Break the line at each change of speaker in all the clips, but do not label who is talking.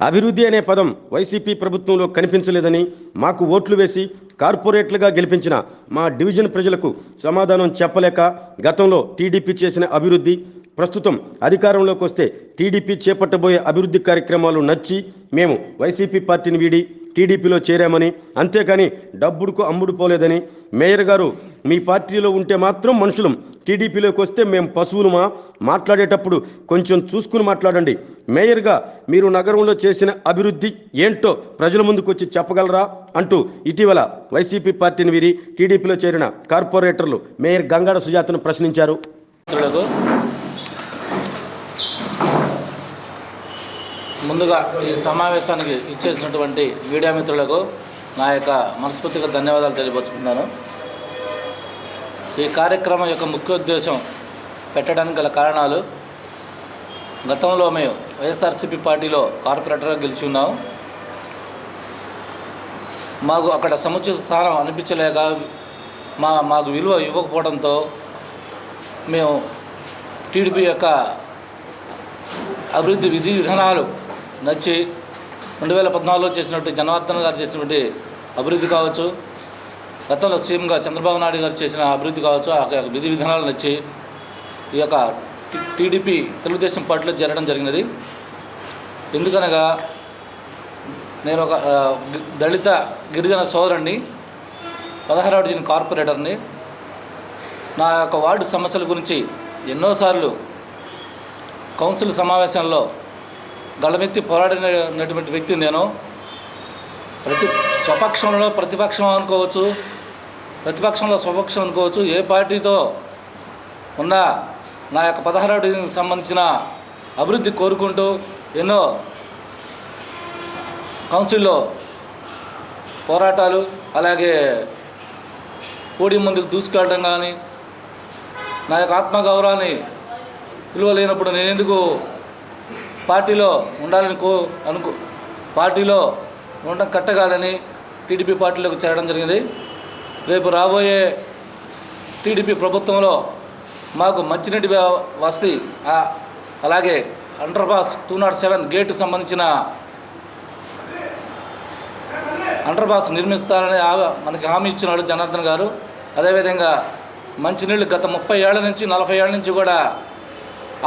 అభివృద్ధి అనే పదం వైసీపీ ప్రభుత్వంలో కనిపించలేదని మాకు ఓట్లు వేసి కార్పొరేట్లుగా గెలిపించిన మా డివిజన్ ప్రజలకు సమాధానం చెప్పలేక గతంలో టీడీపీ చేసిన అభివృద్ధి ప్రస్తుతం అధికారంలోకి వస్తే టీడీపీ చేపట్టబోయే అభివృద్ధి కార్యక్రమాలు నచ్చి మేము వైసీపీ పార్టీని వీడి టీడీపీలో చేరామని అంతేకాని డబ్బుడుకు అమ్ముడు పోలేదని మేయర్ గారు మీ పార్టీలో ఉంటే మాత్రం మనుషులం టీడీపీలోకి వస్తే మేము పశువులమా? మాట్లాడేటప్పుడు కొంచెం చూసుకుని మాట్లాడండి. మేయర్గా మీరు నగరంలో చేసిన అభివృద్ధి ఏంటో ప్రజల ముందుకు వచ్చి చెప్పగలరా? అంటూ ఇటీవల వైసీపీ పార్టీని వీరి టీడీపీలో చేరిన కార్పొరేటర్లు మేయర్ గంగాడ సుజాతను ప్రశ్నించారు.
ముందుగా ఈ సమావేశానికి ఇచ్చేసినటువంటి మీడియా మిత్రులకు నా యొక్క మనస్ఫూర్తిగా ధన్యవాదాలు తెలియపరుచుకున్నాను ఈ కార్యక్రమం యొక్క ముఖ్య ఉద్దేశం పెట్టడానికి గల కారణాలు గతంలో మేము వైఎస్ఆర్సీపీ పార్టీలో కార్పొరేటర్గా గెలిచి ఉన్నాము మాకు అక్కడ సముచిత స్థానం అనిపించలేక మా మాకు విలువ ఇవ్వకపోవడంతో మేము టీడీపీ యొక్క అభివృద్ధి విధి విధానాలు నచ్చి రెండు వేల పద్నాలుగులో చేసినటువంటి జనార్దన్ గారు చేసినటువంటి అభివృద్ధి కావచ్చు గతంలో సీఎంగా చంద్రబాబు నాయుడు గారు చేసిన అభివృద్ధి కావచ్చు ఆ యొక్క విధి విధానాలు నచ్చి ఈ యొక్క టీడీపీ తెలుగుదేశం పార్టీలో చేరడం జరిగినది. ఎందుకనగా నేను ఒక దళిత గిరిజన సోదరుణ్ణి పదహారవ డివిజన్ కార్పొరేటర్ని నా యొక్క వార్డు సమస్యల గురించి ఎన్నోసార్లు కౌన్సిల్ సమావేశంలో గళమెత్తి పోరాడినటువంటి వ్యక్తి నేను ప్రతి స్వపక్షంలో ప్రతిపక్షం అనుకోవచ్చు ప్రతిపక్షంలో స్వపక్షం అనుకోవచ్చు. ఏ పార్టీతో ఉన్న నా యొక్క పదహారవ డివిజన్కి సంబంధించిన అభివృద్ధి కోరుకుంటూ ఎన్నో కౌన్సిల్లో పోరాటాలు అలాగే పోడి ముందుకు దూసుకెళ్ళడం కానీ నా యొక్క ఆత్మగౌరవాన్ని విలువ లేనప్పుడు నేను ఎందుకు పార్టీలో ఉండాలని కో అనుకో పార్టీలో ఉండడం కట్ట కాదని టీడీపీ పార్టీలోకి చేరడం జరిగింది. రేపు రాబోయే టీడీపీ ప్రభుత్వంలో మాకు మంచినీటి వసతి అలాగే అండర్పాస్ టూ నాట్ సెవెన్ గేటుకు సంబంధించిన అండర్పాస్ నిర్మిస్తారని మనకి హామీ ఇచ్చినాడు జనార్దన్ గారు. అదేవిధంగా మంచినీళ్ళు గత ముప్పై ఏళ్ళ నుంచి నలభై ఏళ్ళ నుంచి కూడా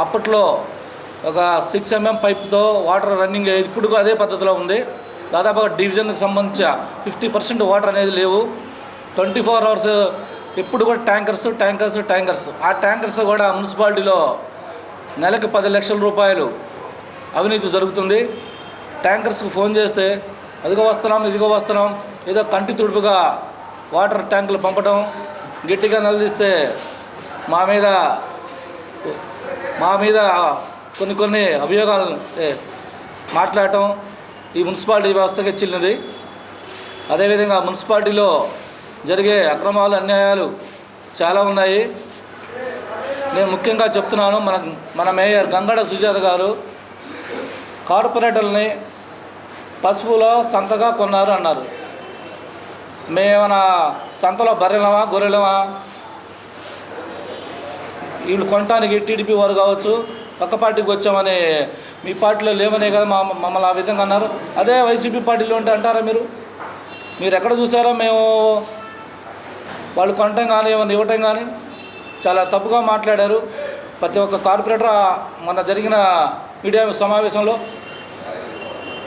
అప్పట్లో ఒక సిక్స్ ఎంఎం పైప్తో వాటర్ రన్నింగ్ ఇప్పుడు అదే పద్ధతిలో ఉంది. దాదాపు డివిజన్కి సంబంధించి ఫిఫ్టీ పర్సెంట్ వాటర్ అనేది లేవు. ట్వంటీ ఫోర్ అవర్స్ ఎప్పుడు కూడా ట్యాంకర్స్ ట్యాంకర్స్ ట్యాంకర్స్. ఆ ట్యాంకర్స్ కూడా మున్సిపాలిటీలో నెలకు పది లక్షల రూపాయలు అవినీతి జరుగుతుంది. ట్యాంకర్స్కి ఫోన్ చేస్తే అదిగో వస్తున్నాం ఇదిగో వస్తున్నాం. ఏదో కంటి తుడుపుగా వాటర్ ట్యాంకులు పంపడం గట్టిగా నిలదీస్తే మా మీద మా మీద కొన్ని కొన్ని అభియోగాలు మాట్లాడటం ఈ మున్సిపాలిటీ వ్యవస్థకి చెల్లినది అదేవిధంగా మున్సిపాలిటీలో జరిగే అక్రమాలు అన్యాయాలు చాలా ఉన్నాయి. నేను ముఖ్యంగా చెప్తున్నాను మన మన మేయర్ గంగడ సుజాత గారు కార్పొరేటర్ని పసుపులో సంతగా కొన్నారు అన్నారు. మేమేమైనా సంతలో బర్రెలమా గొర్రెలమా? వీళ్ళు కొనటానికి టీడీపీ వారు కావచ్చు పక్క పార్టీకి వచ్చామని మీ పార్టీలో లేవనే కదా మా మమ్మల్ని ఆ విధంగా అన్నారు. అదే వైసీపీ పార్టీలో ఉంటే అంటారా మీరు? మీరు ఎక్కడ చూసారో మేము వాళ్ళు కొనటం కానీ ఏమైనా ఇవ్వటం కానీ చాలా తప్పుగా మాట్లాడారు. ప్రతి ఒక్క కార్పొరేటర్ మొన్న జరిగిన మీడియా సమావేశంలో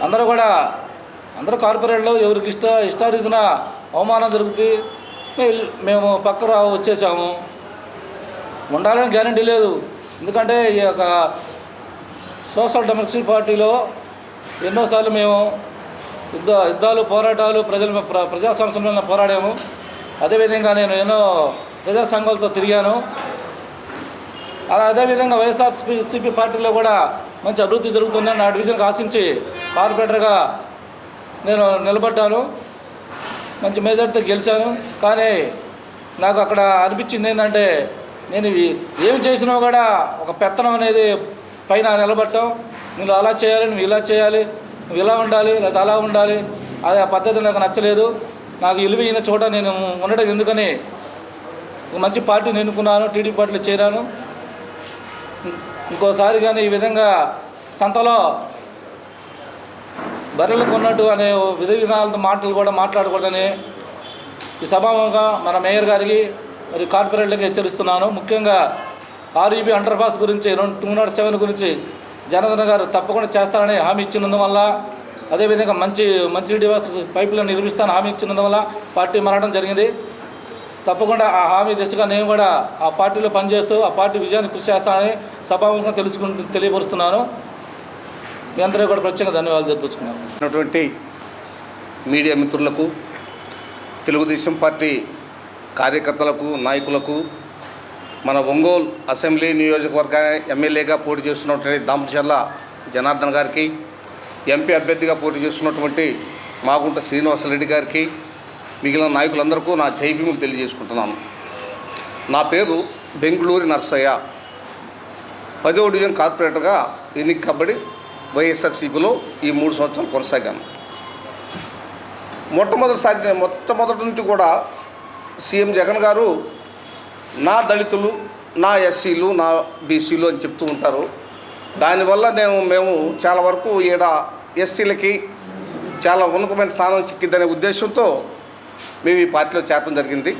అందరూ కూడా అందరూ కార్పొరేట్లో ఎవరికి ఇష్ట ఇష్టారీతిన అవమానం జరుగుతుంది మేము పక్క రా వచ్చేసాము. ఉండాలని గ్యారంటీ లేదు. ఎందుకంటే ఈ యొక్క సోషల్ డెమోక్రసీ పార్టీలో ఎన్నోసార్లు మేము యుద్ధ యుద్ధాలు పోరాటాలు ప్రజల ప్ర- ప్రజా సమస్యల పోరాడాము. అదేవిధంగా నేను ఎన్నో ప్రజా సంఘాలతో తిరిగాను. అలా అదేవిధంగా వైఎస్ఆర్సిపి పార్టీలో కూడా మంచి అభివృద్ధి జరుగుతుందని నా డివిజన్కి ఆశించి కార్పొరేటర్గా నేను నిలబడ్డాను. మంచి మెజార్టీతో గెలిచాను. కానీ నాకు అక్కడ అనిపించింది ఏంటంటే నేను ఏమి చేసినా కూడా ఒక పెత్తనం అనేది పైన నిలబడటం. నువ్వు అలా చేయాలి నువ్వు ఇలా చేయాలి నువ్వు ఇలా ఉండాలి లేదా అలా ఉండాలి. అది ఆ పద్ధతి నాకు నచ్చలేదు. నాకు ఇలువైన చోట నేను ఉండడం ఎందుకని మంచి పార్టీని ఎన్నుకున్నాను టీడీపీ పార్టీలో చేరాను. ఇంకోసారి కానీ ఈ విధంగా సంతలో బర్రెలు కొన్నట్టు అనే విధ విధానాలతో మాటలు కూడా మాట్లాడకూడదని ఈ సభాముఖంగా మన మేయర్ గారికి మరి కార్పొరేట్లకు హెచ్చరిస్తున్నాను. ముఖ్యంగా ఆర్ఈబీ అండర్ పాస్ గురించి రెండు టూ నాట్ సెవెన్ గురించి జనార్దన్ గారు తప్పకుండా చేస్తారని హామీ ఇచ్చినందువల్ల అదేవిధంగా మంచి మంచి డివాస్ పైపులను నిర్మిస్తాను. హామీ ఇచ్చినందువల్ల పార్టీ మారడం జరిగింది. తప్పకుండా ఆ హామీ దిశగా నేను కూడా ఆ పార్టీలో పనిచేస్తూ ఆ పార్టీ విజయాన్ని కృషి చేస్తానని సభాముఖంగా తెలుసుకుంటూ తెలియపరుస్తున్నాను. మీ అందరూ కూడా ప్రత్యేకంగా ధన్యవాదాలు తెలుపుకున్నాను
మీడియా మిత్రులకు తెలుగుదేశం పార్టీ కార్యకర్తలకు నాయకులకు మన ఒంగోలు అసెంబ్లీ నియోజకవర్గ ఎమ్మెల్యేగా పోటీ చేస్తున్నటువంటి దాంపచర్ల జనార్దన్ గారికి ఎంపీ అభ్యర్థిగా పోటీ చేస్తున్నటువంటి మాగుంట శ్రీనివాసరెడ్డి గారికి మిగిలిన నాయకులందరికీ నా జైభీములు తెలియజేసుకుంటున్నాను. నా పేరు బెంగళూరు నర్సయ్య. పదవ డివిజన్ కార్పొరేటర్గా ఎన్నిక కబడి వైఎస్ఆర్సీపీలో ఈ మూడు సంవత్సరాలు కొనసాగాను. మొట్టమొదటిసారి మొట్టమొదటి నుంచి కూడా సీఎం జగన్ గారు నా దళితులు నా ఎస్సీలు నా బీసీలు అని చెప్తూ ఉంటారు. దానివల్ల నేను మేము చాలా వరకు ఈడ ఎస్సీలకి చాలా ఉన్నతమైన స్థానం చిక్కిద్దనే ఉద్దేశంతో మేము ఈ పార్టీలో చేరడం జరిగింది.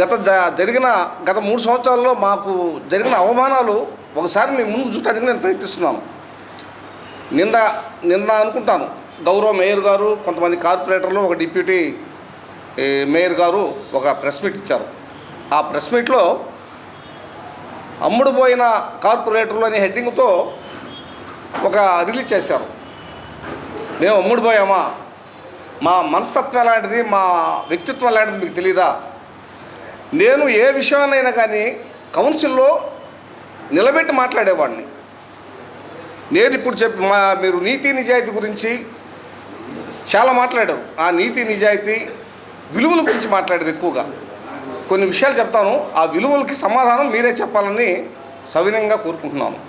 గత జరిగిన గత మూడు సంవత్సరాల్లో మాకు జరిగిన అవమానాలు ఒకసారి మీ ముందు చూడటానికి నేను ప్రయత్నిస్తున్నాను. నిన్న నిన్న అనుకుంటాను గౌరవ మేయర్ గారు కొంతమంది కార్పొరేటర్లు ఒక డిప్యూటీ మేయర్ గారు ఒక ప్రెస్ మీట్ ఇచ్చారు. ఆ ప్రెస్ మీట్లో అమ్ముడుపోయిన కార్పొరేటర్లు అనే హెడ్డింగ్తో ఒక రిలీజ్ చేశారు. మేము అమ్ముడు పోయామా? మా మనస్తత్వం ఎలాంటిది? మా వ్యక్తిత్వం ఎలాంటిది మీకు తెలీదా? నేను ఏ విషయాన్నైనా కానీ కౌన్సిల్లో నిలబెట్టి మాట్లాడేవాడిని. నేను ఇప్పుడు చెప్పి మా మీరు నీతి నిజాయితీ గురించి చాలా మాట్లాడారు. ఆ నీతి నిజాయితీ విలువల గురించి మాట్లాడారు ఎక్కువగా. కొన్ని విషయాలు చెప్తాను. ఆ విలువలకి సమాధానం మీరే చెప్పాలని సవినయంగా కోరుకుంటున్నాను.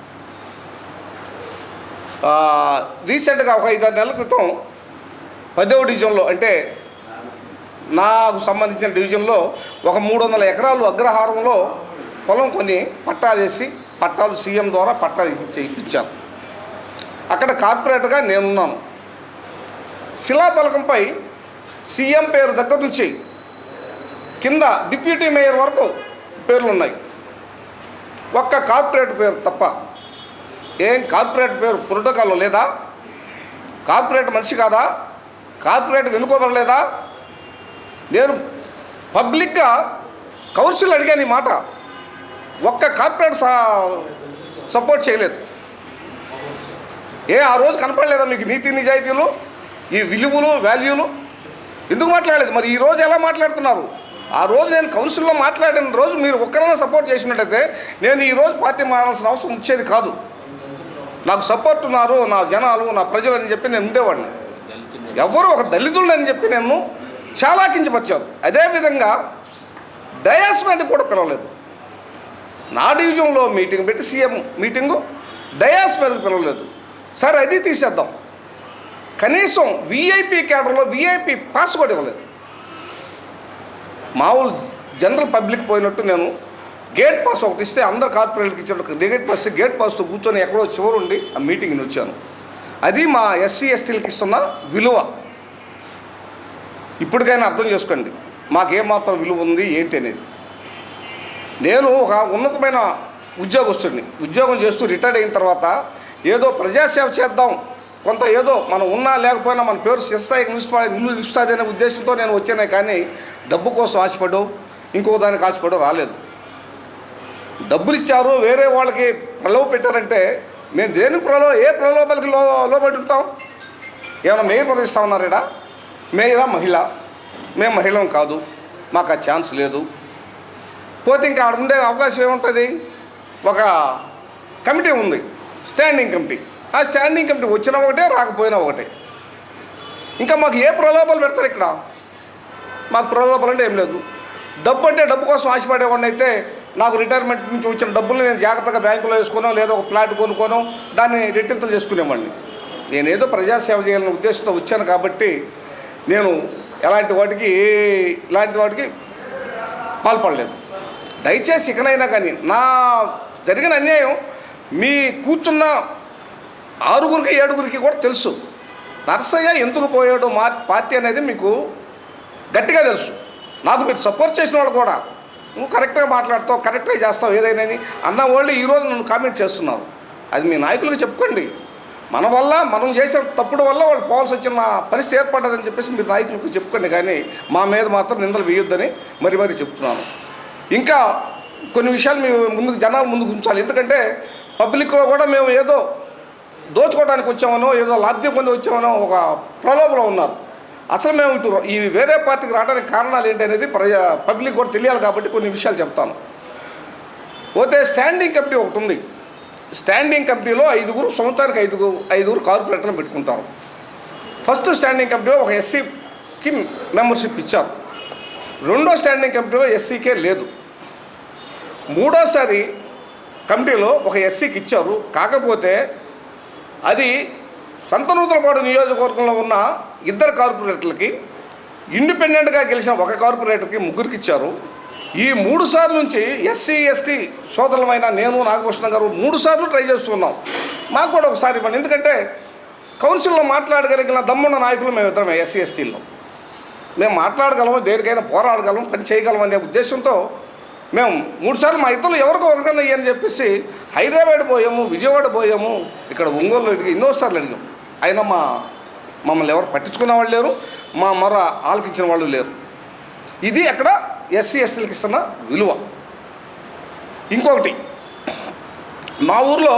రీసెంట్గా ఒక ఐదారు నెలల క్రితం పదవ డివిజన్లో అంటే నాకు సంబంధించిన డివిజన్లో ఒక మూడు వందల ఎకరాలు అగ్రహారంలో పొలం కొని పట్టాలు వేసి పట్టాలు సీఎం ద్వారా పట్టాలు ఇప్పించి- ఇప్పించాను అక్కడ కార్పొరేటర్గా నేనున్నాను. శిలాఫలకంపై సీఎం పేరు దగ్గర నుంచి కింద డిప్యూటీ మేయర్ వరకు పేర్లు ఉన్నాయి ఒక్క కార్పొరేట్ పేరు తప్ప ఏం కార్పొరేట్ పేరు ప్రోటోకాల్లో లేదా? కార్పొరేట్ మనిషి కాదా? కార్పొరేట్ వెనుకోబడలేదా? నేను పబ్లిక్గా కౌన్సిల్ అడిగాను ఈ మాట. ఒక్క కార్పొరేట్ సపోర్ట్ చేయలేదు. ఏ ఆ రోజు కనపడలేదా మీకు నీతి నిజాయితీలు? ఈ విలువలు వాల్యూలు? ఎందుకు మాట్లాడలేదు? మరి ఈరోజు ఎలా మాట్లాడుతున్నారు? ఆ రోజు నేను కౌన్సిల్లో మాట్లాడిన రోజు మీరు ఒక్కరైనా సపోర్ట్ చేసినట్టయితే నేను ఈరోజు పార్టీ మారాల్సిన అవసరం వచ్చేది కాదు. నాకు సపోర్ట్ ఉన్నారు నా జనాలు నా ప్రజలు అని చెప్పి నేను ఉండేవాడిని. ఎవరు ఒక దళితుడు అని చెప్పి నేను చాలా కించపరిచారు అదేవిధంగా డయాస్ మీద కూడా పిలవలేదు. నా డివిజన్లో మీటింగ్ పెట్టి సీఎం మీటింగు డయాస్ మీదకి పిలవలేదు. సరే అది తీసేద్దాం. కనీసం విఐపి క్యాడర్లో విఐపి పాస్ కూడా ఇవ్వలేదు. మామూలు జనరల్ పబ్లిక్ పోయినట్టు నేను గేట్ పాస్ ఒకటి ఇస్తే అందరు కార్పొరేట్కి ఇచ్చినట్టు గేట్ పాస్ గేట్ పాస్తో కూర్చొని ఎక్కడో చివరుండి ఆ మీటింగ్ని వచ్చాను. అది మా ఎస్సీ ఎస్టీలకి ఇస్తున్న విలువ. ఇప్పటికైనా అర్థం చేసుకోండి. మాకేమాత్రం విలువ ఉంది ఏంటి అనేది. నేను ఒక ఉన్నతమైన ఉద్యోగస్తుడిని. ఉద్యోగం చేస్తూ రిటైర్డ్ అయిన తర్వాత ఏదో ప్రజాసేవ చేద్దాం కొంత ఏదో మనం ఉన్నా లేకపోయినా మన పేరు శిస్తాయికి నిలుస్తా నిలుస్తుంది అనే ఉద్దేశంతో నేను వచ్చానే కానీ డబ్బు కోసం ఆశపడ్డావు ఇంకో దానికి ఆశపడో రాలేదు. డబ్బులు ఇచ్చారు వేరే వాళ్ళకి ప్రలోభ పెట్టారంటే మేము దేనికి ప్రలో ఏ ప్రలోభాలకి లో లోబడి ఉంటాం? ఏమైనా మేయర్ పదవి ఇస్తామన్నారు ఇక్కడ మేయరా మహిళ? మేము మహిళం కాదు మాకు ఆ ఛాన్స్ లేదు. పోతే ఇంకా అక్కడ ఉండే అవకాశం ఏముంటుంది? ఒక కమిటీ ఉంది స్టాండింగ్ కమిటీ. ఆ స్టాండింగ్ కమిటీ వచ్చినా ఒకటే రాకపోయినా ఒకటే. ఇంకా మాకు ఏ ప్రలోభాలు పెడతారు ఇక్కడ? మాకు ప్రలోభాలు అంటే ఏం లేదు. డబ్బు అంటే డబ్బు కోసం ఆశపడేవాడిని అయితే నాకు రిటైర్మెంట్ నుంచి వచ్చిన డబ్బులు నేను జాగ్రత్తగా బ్యాంకులో వేసుకోనో లేదా ఒక ఫ్లాట్ కొనుక్కోనో దాన్ని రెట్టింతలు చేసుకునేవాడిని. నేనేదో ప్రజాసేవ చేయాలనే ఉద్దేశంతో వచ్చాను కాబట్టి నేను ఎలాంటి వాటికి ఏ ఇలాంటి వాటికి పాల్పడలేదు. దయచేసి ఇకనైనా కానీ నా జరిగిన అన్యాయం మీ కూర్చున్న ఆరుగురికి ఏడుగురికి కూడా తెలుసు. నర్సయ్య ఎందుకు పోయాడు మా పార్టీ అనేది మీకు గట్టిగా తెలుసు. నాకు మీరు సపోర్ట్ చేసిన వాళ్ళు కూడా. నువ్వు కరెక్ట్గా మాట్లాడతావు కరెక్ట్గా చేస్తావు ఏదైనా అని అన్న వాళ్ళు ఈరోజు నన్ను కామెంట్ చేస్తున్నారు. అది మీ నాయకులకు చెప్పుకోండి. మన వల్ల మనం చేసిన తప్పుడు వల్ల వాళ్ళు పోవాల్సి వచ్చిన పరిస్థితి ఏర్పడ్డదని చెప్పేసి మీరు నాయకులకు చెప్పుకోండి. కానీ మా మీద మాత్రం నిందలు వేయొద్దని మరి మరి చెప్తున్నాను. ఇంకా కొన్ని విషయాలు మేము ముందుకు జనాలు ముందుకు ఉంచాలి. ఎందుకంటే పబ్లిక్లో కూడా మేము ఏదో దోచుకోవడానికి వచ్చామనో ఏదో లబ్ధి పొంది వచ్చామనో ఒక ప్రలోభలో ఉన్నారు. అసలు మేము ఇటు ఈ వేరే పార్టీకి రావడానికి కారణాలు ఏంటి అనేది ప్రజా పబ్లిక్ కూడా తెలియాలి కాబట్టి కొన్ని విషయాలు చెప్తాను. పోతే స్టాండింగ్ కమిటీ ఒకటి ఉంది. స్టాండింగ్ కమిటీలో ఐదుగురు సంవత్సరానికి ఐదుగురు ఐదుగురు కార్పొరేటర్లు పెట్టుకుంటారు. ఫస్ట్ స్టాండింగ్ కమిటీలో ఒక ఎస్సీకి మెంబర్షిప్ ఇచ్చారు. రెండో స్టాండింగ్ కమిటీలో ఎస్సీకే లేదు. మూడోసారి కమిటీలో ఒక ఎస్సీకి ఇచ్చారు. కాకపోతే అది సంతనూతలపాడు నియోజకవర్గంలో ఉన్న ఇద్దరు కార్పొరేటర్లకి ఇండిపెండెంట్గా గెలిచిన ఒక కార్పొరేటర్కి ముగ్గురికి ఇచ్చారు. ఈ మూడు సార్లు నుంచి ఎస్సీ ఎస్టీ సోదరులమైన నేను నాగభూషణ గారు మూడు సార్లు ట్రై చేస్తున్నాం. మాకు కూడా ఒకసారి ఇవ్వండి. ఎందుకంటే కౌన్సిల్లో మాట్లాడగలిగిన దమ్మున్న నాయకులు మేము ఇద్దరమే ఎస్సీ ఎస్టీల్లో. మేము మాట్లాడగలము దేనికైనా పోరాడగలం పని చేయగలం అనే ఉద్దేశంతో మేము మూడుసార్లు మా ఇద్దరు ఎవరికో ఒకరికన్నా అని చెప్పేసి హైదరాబాద్ పోయాము విజయవాడ పోయాము ఇక్కడ ఒంగోలు అడిగి ఎన్నోసార్లు అడిగాం. అయినా మా మమ్మల్ని ఎవరు పట్టించుకున్న వాళ్ళు లేరు మా మొర ఆలకించిన వాళ్ళు లేరు. ఇది అక్కడ ఎస్సీ ఎస్టీలకు ఇస్తున్న విలువ. ఇంకొకటి మా ఊర్లో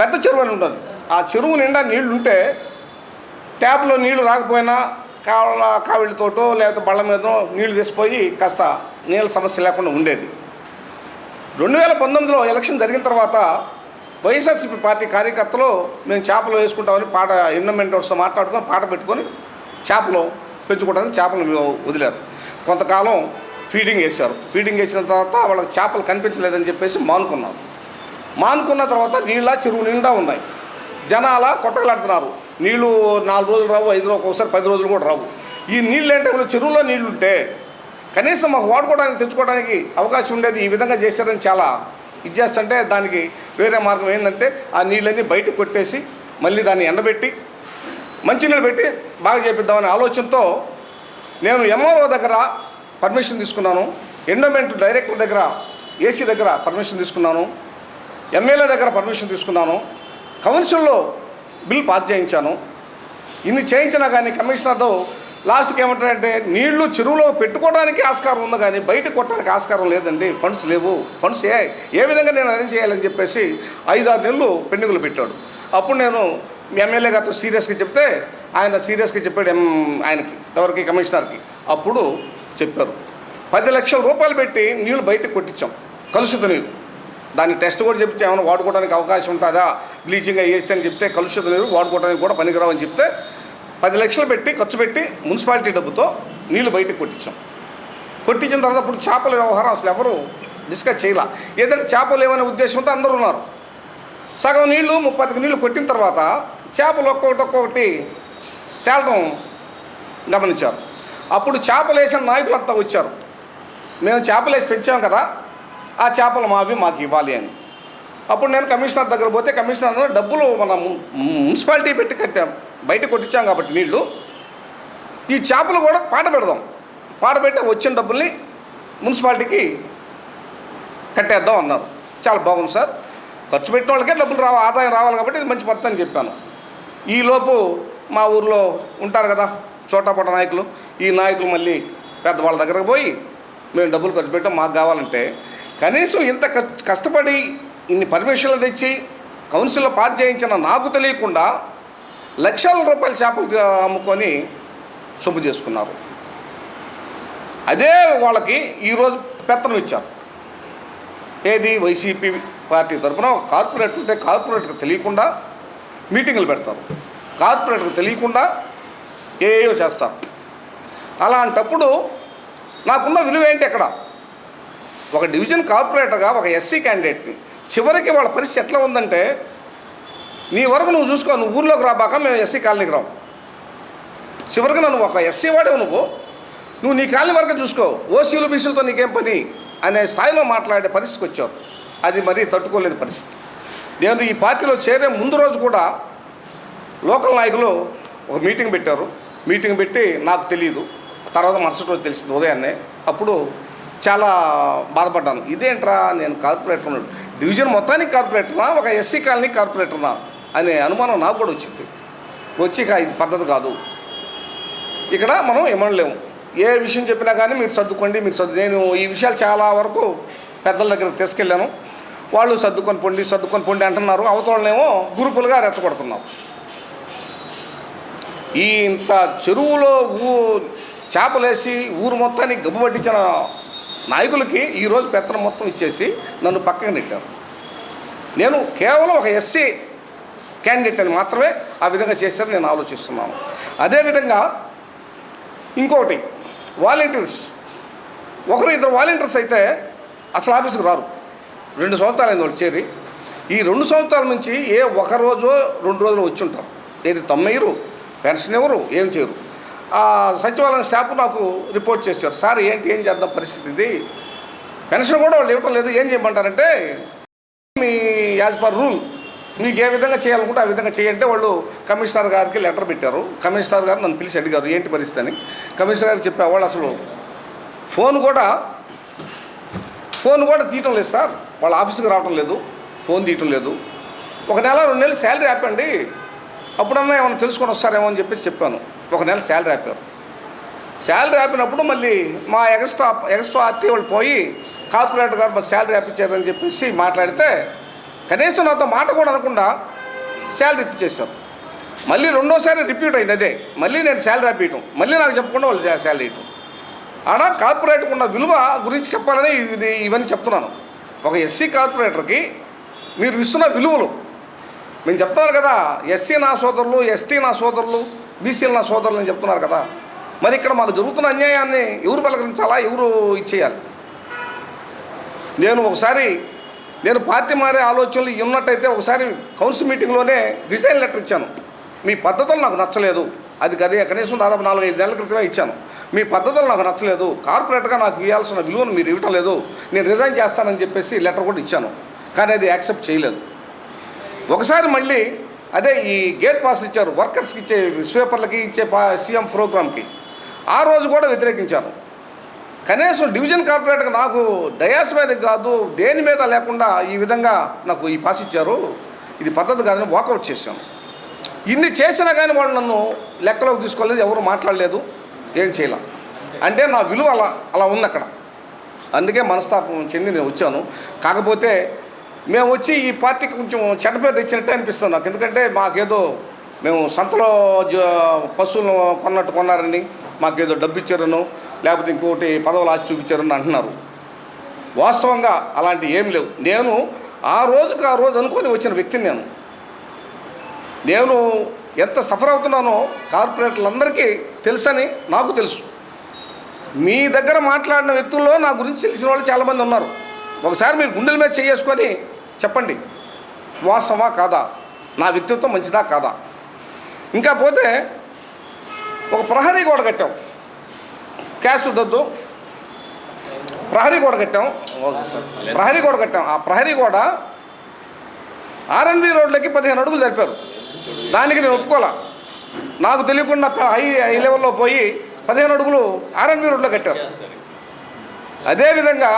పెద్ద చెరువు అని ఉంటుంది ఆ చెరువు నిండా నీళ్ళు ఉంటే ట్యాప్లో నీళ్ళు రాకపోయినా కాళ్ళ కావిళ్ళతోటో లేకపోతే బళ్ళ మీద నీళ్ళు తీసిపోయి కాస్త నీళ్ళ సమస్య లేకుండా ఉండేది. రెండు వేల పంతొమ్మిదిలో ఎలక్షన్ జరిగిన తర్వాత వైఎస్ఆర్సీపీ పార్టీ కార్యకర్తలు మేము చేపలు వేసుకుంటామని పాట ఎన్నమెంటర్స్తో మాట్లాడుకొని పాట పెట్టుకొని చేపలు పెంచుకోవడానికి చేపలు వదిలారు. కొంతకాలం ఫీడింగ్ వేశారు. ఫీడింగ్ వేసిన తర్వాత వాళ్ళకి చేపలు కనిపించలేదని చెప్పేసి మానుకున్నారు. మానుకున్న తర్వాత నీళ్ళ చెరువు నిండా ఉన్నాయి. జనాల కొట్టగలాడుతున్నారు. నీళ్ళు నాలుగు రోజులు రావు ఐదు రోజులు ఒకసారి పది రోజులు కూడా రావు. ఈ నీళ్ళు ఏంటంటే చెరువులో నీళ్ళుంటే కనీసం మాకు వాడుకోవడానికి తెచ్చుకోవడానికి అవకాశం ఉండేది. ఈ విధంగా చేశారని చాలా ఇది చేస్తుంటే దానికి వేరే మార్గం ఏంటంటే ఆ నీళ్ళన్నీ బయటకు కొట్టేసి మళ్ళీ దాన్ని ఎండబెట్టి మంచినీళ్ళు పెట్టి బాగా చేపిద్దామనే ఆలోచనతో నేను ఎంఆర్ఓ దగ్గర పర్మిషన్ తీసుకున్నాను. ఎండోమెంట్ డైరెక్టర్ దగ్గర ఏసీ దగ్గర పర్మిషన్ తీసుకున్నాను. ఎమ్మెల్యే దగ్గర పర్మిషన్ తీసుకున్నాను. కౌన్సిల్లో బిల్ పాస్ చేయించాను. ఇన్ని చేయించినా కానీ కమిషనర్తో లాస్ట్కి ఏమంటారంటే నీళ్ళు చెరువులో పెట్టుకోవడానికి ఆస్కారం ఉంది కానీ బయట కొట్టడానికి ఆస్కారం లేదండి. ఫండ్స్ లేవు. ఫండ్స్ ఏ ఏ విధంగా నేను అరేంజ్ చేయాలని చెప్పేసి ఐదు ఆరు నెలలు పెండింగులు పెట్టాడు. అప్పుడు నేను ఎమ్మెల్యే గారితో సీరియస్గా చెప్తే ఆయన సీరియస్గా చెప్పాడు ఎం ఆయనకి ఎవరికి కమిషనర్కి. అప్పుడు చెప్పారు. పది లక్షల రూపాయలు పెట్టి నీళ్ళు బయటకు కొట్టించాం. కలుషిత నీరు. దాన్ని టెస్ట్ కూడా చెప్తే ఏమైనా వాడుకోవడానికి అవకాశం ఉంటుందా? బ్లీచింగ్ వేస్తే అని చెప్తే కలుషిత నీరు వాడుకోవడానికి కూడా పనికిరావని చెప్తే పది లక్షలు పెట్టి ఖర్చు పెట్టి మున్సిపాలిటీ డబ్బుతో నీళ్ళు బయటకు కొట్టించాం. కొట్టించిన తర్వాత ఇప్పుడు చేపల వ్యవహారం అసలు ఎవరు డిస్కస్ చేయాల. ఏదంటే చేపలు ఏమనే ఉద్దేశంతో అందరూ ఉన్నారు. సగం నీళ్ళు ముప్పై నీళ్ళు కొట్టిన తర్వాత చేపలు ఒక్కొక్కటి ఒక్కొక్కటి తేలడం గమనించారు. అప్పుడు చేపలు వేసిన నాయకులంతా వచ్చారు. మేము చేపలు వేసి పెంచాం కదా ఆ చేపలు మావి మాకు ఇవ్వాలి అని. అప్పుడు నేను కమిషనర్ దగ్గర పోతే కమిషనర్ డబ్బులు మన ము- మున్సిపాలిటీ పెట్టి కట్టాం. బయట కొట్టించాం కాబట్టి నీళ్ళు. ఈ చేపలు కూడా పాట పెడదాం. పాట పెట్టి వచ్చిన డబ్బుల్ని మున్సిపాలిటీకి కట్టేద్దాం అన్నారు. చాలా బాగుంది సార్. ఖర్చు పెట్టిన వాళ్ళకే డబ్బులు రావాలి ఆదాయం రావాలి కాబట్టి ఇది మంచి పద్ధతి అని చెప్పాను. ఈలోపు మా ఊర్లో ఉంటారు కదా చోటాపట నాయకులు. ఈ నాయకులు మళ్ళీ పెద్దవాళ్ళ దగ్గరకు పోయి మేము డబ్బులు ఖర్చు పెట్టాం మాకు కావాలంటే కనీసం ఇంత కష్టపడి ఇన్ని పర్మిషన్లు తెచ్చి కౌన్సిల్లో పాస్ చేయించిన నాకు తెలియకుండా లక్షల రూపాయల చేపలు అమ్ముకొని సొమ్ము చేసుకున్నారు. అదే వాళ్ళకి ఈరోజు పెత్తనం ఇచ్చారు. ఏది వైసీపీ పార్టీ తరఫున ఒక కార్పొరేటర్ ఉంటే కార్పొరేటర్కి తెలియకుండా మీటింగులు పెడతారు. కార్పొరేట్కి తెలియకుండా ఏయో చేస్తారు. అలాంటప్పుడు నాకున్న విలువ ఏంటి అక్కడ? ఒక డివిజన్ కార్పొరేటర్గా ఒక ఎస్సీ క్యాండిడేట్ని చివరికి వాళ్ళ పరిస్థితి ఎట్లా ఉందంటే నీ వరకు నువ్వు చూసుకో నువ్వు ఊర్లోకి రాబాక మేము ఎస్సీ కాలనీకి రావు చివరికి నన్ను ఒక ఎస్సీ వాడేవు నువ్వు. నువ్వు నీ కాలనీ వరకు చూసుకో ఓసీలు బీసీలతో నీకేం పని? అనే స్థాయిలో మాట్లాడే పరిస్థితికి వచ్చావు. అది మరీ తట్టుకోలేని పరిస్థితి. నేను ఈ పార్టీలో చేరే ముందు రోజు కూడా లోకల్ నాయకులు ఒక మీటింగ్ పెట్టారు. మీటింగ్ పెట్టి నాకు తెలియదు తర్వాత మరుసటి రోజు తెలిసింది ఉదయాన్నే. అప్పుడు చాలా బాధపడ్డాను. ఇదేంట్రా నేను కార్పొరేటర్ డివిజన్ మొత్తానికి కార్పొరేటర్నా? ఒక ఎస్సీ కాలనీ కార్పొరేటర్నా? అనే అనుమానం నాకు కూడా వచ్చింది. వచ్చి ఇది పద్ధతి కాదు. ఇక్కడ మనం ఇమ్మడలేము ఏ విషయం చెప్పినా కానీ మీరు సర్దుకోండి మీరు సర్దు నేను ఈ విషయాలు చాలా వరకు పెద్దల దగ్గర తీసుకెళ్ళాను. వాళ్ళు సర్దుకొని పొండి సర్దుకొని పొండి అంటున్నారు. అవతలనేమో గ్రూపులుగా రెచ్చగొడుతున్నారు. ఈ ఇంత చెరువులో ఊ చేపలేసి ఊరు మొత్తాన్ని గబ్బు పట్టించిన నాయకులకి ఈరోజు పెత్తనం మొత్తం ఇచ్చేసి నన్ను పక్కన నెట్టారు. నేను కేవలం ఒక ఎస్సీ క్యాండిడేట్ అని మాత్రమే ఆ విధంగా చేశారని నేను ఆలోచిస్తున్నాను. అదేవిధంగా ఇంకొకటి వాలంటీర్స్ ఒకరు ఇద్దరు వాలంటీర్స్ అయితే అసలు ఆఫీస్కి రారు. రెండు సంవత్సరాలు అయింది వాళ్ళు చేరి. ఈ రెండు సంవత్సరాల నుంచి ఏ ఒక రోజు రెండు రోజులు వచ్చి ఉంటారు. ఏది తమ్మయ్యరు పెన్షన్ ఎవరు ఏం చేయరు. ఆ సచివాలయం స్టాఫ్ నాకు రిపోర్ట్ చేశారు. సార్ ఏంటి ఏం చేద్దాం పరిస్థితి ఇది? పెన్షన్ కూడా వాళ్ళు ఇవ్వటం లేదు ఏం చేయమంటారంటే మీ యాజ్ పర్ రూల్ మీకు ఏ విధంగా చేయాలనుకుంటే ఆ విధంగా చేయంటే వాళ్ళు కమిషనర్ గారికి లెటర్ పెట్టారు. కమిషనర్ గారు నన్ను పిలిచి అడిగారు ఏంటి పరిస్థితి అని. కమిషనర్ గారు చెప్పా వాళ్ళు అసలు ఫోన్ కూడా ఫోన్ కూడా తీయటం లేదు సార్. వాళ్ళ ఆఫీస్కి రావటం లేదు. ఫోన్ తీయటం లేదు. ఒక నెల రెండు నెలలు శాలరీ ఆపండి. అప్పుడన్నా ఏమైనా తెలుసుకొని వస్తారేమో అని చెప్పేసి చెప్పాను. ఒక నెల శాలరీ ఆపారు. శాలరీ ఆపినప్పుడు మళ్ళీ మా ఎక్స్ట్రా ఎక్స్ట్రా ఆర్టీ వాళ్ళు పోయి కార్పొరేటర్ గారు మా శాలరీ ఆపించారని చెప్పేసి మాట్లాడితే కనీసం నాతో మాట కూడా అనకుండా శాలరీ ఇప్పించేశారు మళ్ళీ రెండోసారి రిపీట్ అయింది అదే. మళ్ళీ నేను శాలరీ అప్పియటం మళ్ళీ నాకు చెప్పకుండా వాళ్ళు శాలరీ ఇవ్వటం ఆడ కార్పొరేట్కి ఉన్న విలువ గురించి చెప్పాలని ఇది ఇవన్నీ చెప్తున్నాను. ఒక ఎస్సీ కార్పొరేటర్కి మీరు ఇస్తున్న విలువలు. మేము చెప్తున్నారు కదా ఎస్సీ నా సోదరులు ఎస్టీ నా సోదరులు బీసీలు నా సోదరులు అని చెప్తున్నారు కదా. మరి ఇక్కడ మాకు జరుగుతున్న అన్యాయాన్ని ఎవరు పలకరించాలా ఎవరు ఇచ్చేయాలి? నేను ఒకసారి నేను పార్టీ మారే ఆలోచనలు ఉన్నట్టయితే ఒకసారి కౌన్సిల్ మీటింగ్లోనే రిజైన్ లెటర్ ఇచ్చాను. మీ పద్ధతులు నాకు నచ్చలేదు. అది కదే కనీసం దాదాపు నాలుగు ఐదు నెలల క్రితమే ఇచ్చాను. మీ పద్ధతులు నాకు నచ్చలేదు. కార్పొరేట్గా నాకు ఇవ్వాల్సిన విలువను మీరు ఇవ్వటం లేదు. నేను రిజైన్ చేస్తానని చెప్పేసి లెటర్ కూడా ఇచ్చాను. కానీ అది యాక్సెప్ట్ చేయలేదు. ఒకసారి మళ్ళీ అదే ఈ గేట్ పాస్లు ఇచ్చారు. వర్కర్స్కి ఇచ్చే స్వీపర్లకి ఇచ్చే పా సీఎం ప్రోగ్రామ్కి. ఆ రోజు కూడా వ్యతిరేకించాను. కనీసం డివిజన్ కార్పొరేటర్కి నాకు డయాస్ మీద కాదు దేని మీద లేకుండా ఈ విధంగా నాకు ఈ పాస్ ఇచ్చారు. ఇది పద్ధతి కాదని వాకౌట్ చేశాను ఇన్ని చేసినా కానీ వాడు నన్ను లెక్కలోకి తీసుకోలేదు ఎవరు మాట్లాడలేదు ఏం చేయలే. అంటే నా విలువ అలా అలా ఉంది అక్కడ. అందుకే మనస్తాపం చెంది నేను వచ్చాను. కాకపోతే మేము వచ్చి ఈ పార్టీకి కొంచెం చెడ్డ పేరు తెచ్చినట్టే అనిపిస్తుంది నాకు. ఎందుకంటే మాకేదో మేము సంతలో జ- పశువులను కొన్నట్టు కొన్నారని మాకేదో డబ్బు ఇచ్చారను. లేకపోతే ఇంకోటి పదవులు ఆశ చూపించారని అంటున్నారు. వాస్తవంగా అలాంటి ఏం లేవు. నేను ఆ రోజుకు ఆ రోజు అనుకొని వచ్చిన వ్యక్తిని నేను. నేను ఎంత సఫర్ అవుతున్నానో కార్పొరేటర్లందరికీ తెలుసని నాకు తెలుసు. మీ దగ్గర మాట్లాడిన వ్యక్తుల్లో నా గురించి తెలిసిన వాళ్ళు చాలామంది ఉన్నారు. ఒకసారి మీరు గుండెల మీద చేసుకొని చెప్పండి. వాస్తవా కాదా? నా వ్యక్తిత్వం మంచిదా కాదా? ఇంకా పోతే ఒక ప్రహరీ గోడ కట్టాం. క్యాస్ట్ దద్దు. ప్రహరీ గోడ కట్టాం. Okay sir. ప్రహరీ గోడ కట్టాం. ఆ ప్రహరీ గోడ ఆర్ఎన్బి రోడ్లకి పదిహేను అడుగులు జరిపారు. దానికి నేను ఒప్పుకోలే. నాకు తెలియకుండా హై హై లెవెల్లో పోయి పదిహేను అడుగులు ఆర్ఎన్బి రోడ్లో కట్టారు. అదేవిధంగా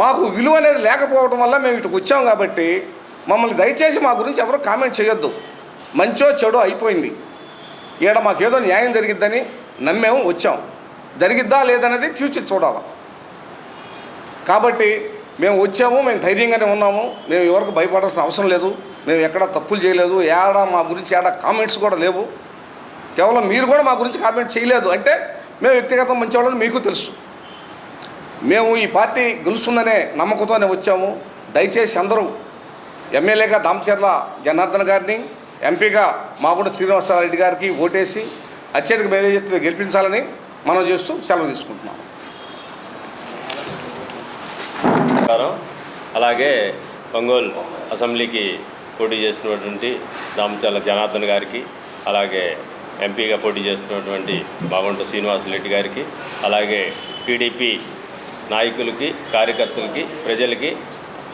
మాకు విలువ అనేది లేకపోవడం వల్ల మేము ఇటుకు వచ్చాం కాబట్టి మమ్మల్ని దయచేసి మా గురించి ఎవరు కామెంట్ చేయొద్దు. మంచో చెడో అయిపోయింది. ఈడ మాకేదో న్యాయం జరిగిద్దని నమ్మేము వచ్చాం జరిగిద్దా లేదనేది ఫ్యూచర్ చూడాలి. కాబట్టి మేము వచ్చాము మేము ధైర్యంగానే ఉన్నాము. మేము ఎవరికి భయపడాల్సిన అవసరం లేదు. మేము ఎక్కడ తప్పులు చేయలేదు. ఏడా మా గురించి ఏడా కామెంట్స్ కూడా లేవు. కేవలం మీరు కూడా మా గురించి కామెంట్ చేయలేదు. అంటే మేము వ్యక్తిగతం మంచివాళ్ళని మీకు తెలుసు. మేము ఈ పార్టీ గెలుస్తుందనే నమ్మకంతోనే వచ్చాము. దయచేసి అందరూ ఎమ్మెల్యేగా దామచర్ల జనార్దన్ గారిని ఎంపీగా మాగుంట శ్రీనివాసరెడ్డి గారికి ఓటేసి అత్యధిక మేనేజర్ గెలిపించాలని మనం చేస్తూ సెలవు తీసుకుంటున్నాం.
నమస్కారం. అలాగే ఒంగోలు అసెంబ్లీకి పోటీ చేసినటువంటి దామచల్ల జనార్దన్ గారికి అలాగే ఎంపీగా పోటీ చేస్తున్నటువంటి బాగుంట శ్రీనివాసరెడ్డి గారికి అలాగే టీడీపీ నాయకులకి కార్యకర్తలకి ప్రజలకి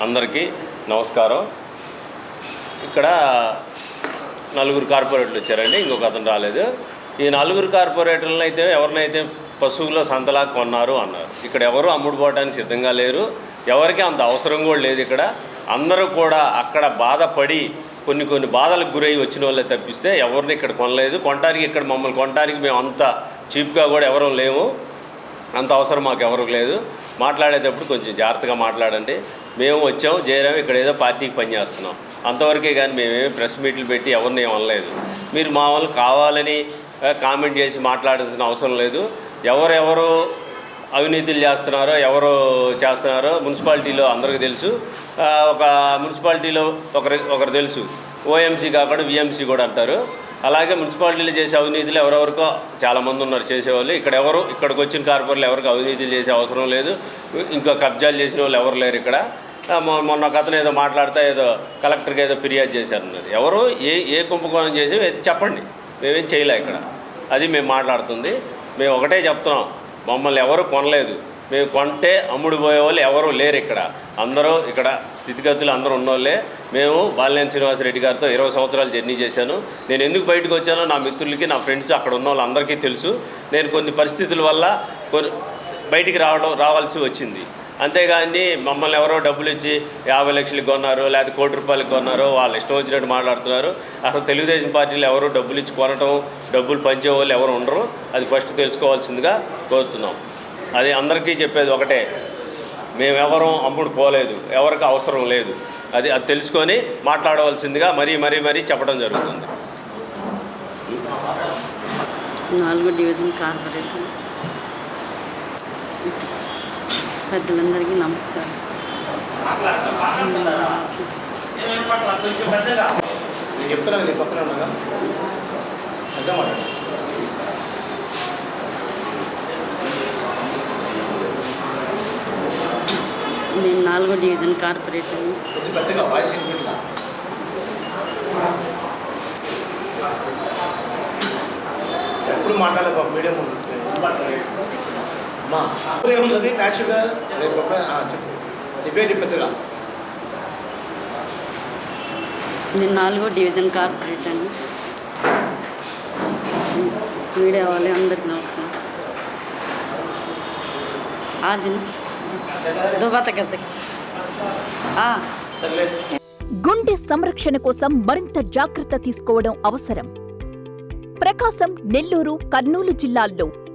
అందరికీ నమస్కారం. ఇక్కడ నలుగురు కార్పొరేట్లు వచ్చారండి ఇంకొక అతను రాలేదు. ఈ నలుగురు కార్పొరేటర్లను అయితే ఎవరినైతే పశువులో సంతలా కొన్నారు అన్నారు. ఇక్కడ ఎవరు అమ్ముడు పోవడానికి సిద్ధంగా లేరు. ఎవరికి అంత అవసరం కూడా లేదు ఇక్కడ. అందరూ కూడా అక్కడ బాధపడి కొన్ని కొన్ని బాధలకు గురై వచ్చిన వాళ్ళే తప్పిస్తే ఎవరిని ఇక్కడ కొనలేదు. కొనడానికి ఇక్కడ మమ్మల్ని కొనడానికి మేము అంత చీప్గా కూడా ఎవరూ లేము. అంత అవసరం మాకు ఎవరికి లేదు. మాట్లాడేటప్పుడు కొంచెం జాగ్రత్తగా మాట్లాడండి. మేము వచ్చాము చేరాము ఇక్కడ ఏదో పార్టీకి పనిచేస్తున్నాం అంతవరకే కానీ మేమేమి ప్రెస్ మీట్లు పెట్టి ఎవరిని ఏమనలేదు మీరు మా వాళ్ళు కావాలని కామెంట్ చేసి మాట్లాడాల్సిన అవసరం లేదు. ఎవరెవరు అవినీతులు చేస్తున్నారో ఎవరు చేస్తున్నారో మున్సిపాలిటీలో అందరికీ తెలుసు. ఒక మున్సిపాలిటీలో ఒకరి ఒకరు తెలుసు. ఓఎంసీ కాకుండా విఎంసీ కూడా అంటారు. అలాగే మున్సిపాలిటీలు చేసే అవినీతులు ఎవరెవరికో చాలామంది ఉన్నారు చేసేవాళ్ళు. ఇక్కడ ఎవరు ఇక్కడికి వచ్చిన కార్పొరేట్లు ఎవరికి అవినీతులు చేసే అవసరం లేదు. ఇంకా కబ్జాలు చేసిన వాళ్ళు ఎవరు లేరు ఇక్కడ. మొ- మొన్న ఒక అతను ఏదో మాట్లాడితే ఏదో కలెక్టర్కి ఏదో ఫిర్యాదు చేశారన్నది. ఎవరు ఏ ఏ కుంభకోణం చేసి అయితే చెప్పండి. మేమేం చేయలే ఇక్కడ. అది మేము మాట్లాడుతుంది. మేము ఒకటే చెప్తున్నాం. మమ్మల్ని ఎవరు కొనలేదు. మేము కొంటే అమ్ముడు పోయే వాళ్ళు ఎవరు లేరు ఇక్కడ. అందరూ ఇక్కడ స్థితిగతులు అందరూ ఉన్నోళ్ళే. మేము బాలినేని శ్రీనివాసరెడ్డి గారితో ఇరవై సంవత్సరాలు జర్నీ చేశాను. నేను ఎందుకు బయటకు వచ్చానో నా మిత్రులకి నా ఫ్రెండ్స్ అక్కడ ఉన్న వాళ్ళందరికీ తెలుసు. నేను కొన్ని పరిస్థితుల వల్ల కొన్ని బయటికి రావడం రావాల్సి వచ్చింది. అంతేగాని మమ్మల్ని ఎవరో డబ్బులు ఇచ్చి యాభై లక్షలు కొన్నారు లేకపోతే కోటి రూపాయలకు కొన్నారు వాళ్ళు ఇష్టం వచ్చినట్టు మాట్లాడుతున్నారు. అసలు తెలుగుదేశం పార్టీలు ఎవరు డబ్బులు ఇచ్చి కొనటం డబ్బులు పంచే వాళ్ళు ఎవరు ఉండరు. అది ఫస్ట్ తెలుసుకోవాల్సిందిగా కోరుతున్నాం. అది అందరికీ చెప్పేది ఒకటే మేమెవరం అమ్ముడు పోలేదు ఎవరికి అవసరం లేదు. అది అది తెలుసుకొని మాట్లాడవలసిందిగా మరీ మరీ మరీ చెప్పడం జరుగుతుంది.
నాలుగు డివిజన్ కార్పొరేటర్ పెద్దలందరికీ నమస్కారం.
నేను
నాలుగో డివిజన్ కార్పొరేటర్.
ఎప్పుడు మాట్లాడలేదు బాబు మీడియం అమ్మా అప్పుడే ఉన్నది న్యాచురల్గా రేపు చెప్పు. పెద్దగా
నేను నాలుగో డివిజన్ కార్పొరేటర్ అండి. మీడియా వాళ్ళే అందరికి నమస్కారం. ఆజన్ దుబాత కత్తకి
సర్లే.
గుండె సంరక్షణ కోసం మరింత జాగ్రత్త తీసుకోవడం అవసరం. ప్రకాశం నెల్లూరు కర్నూలు జిల్లాల్లో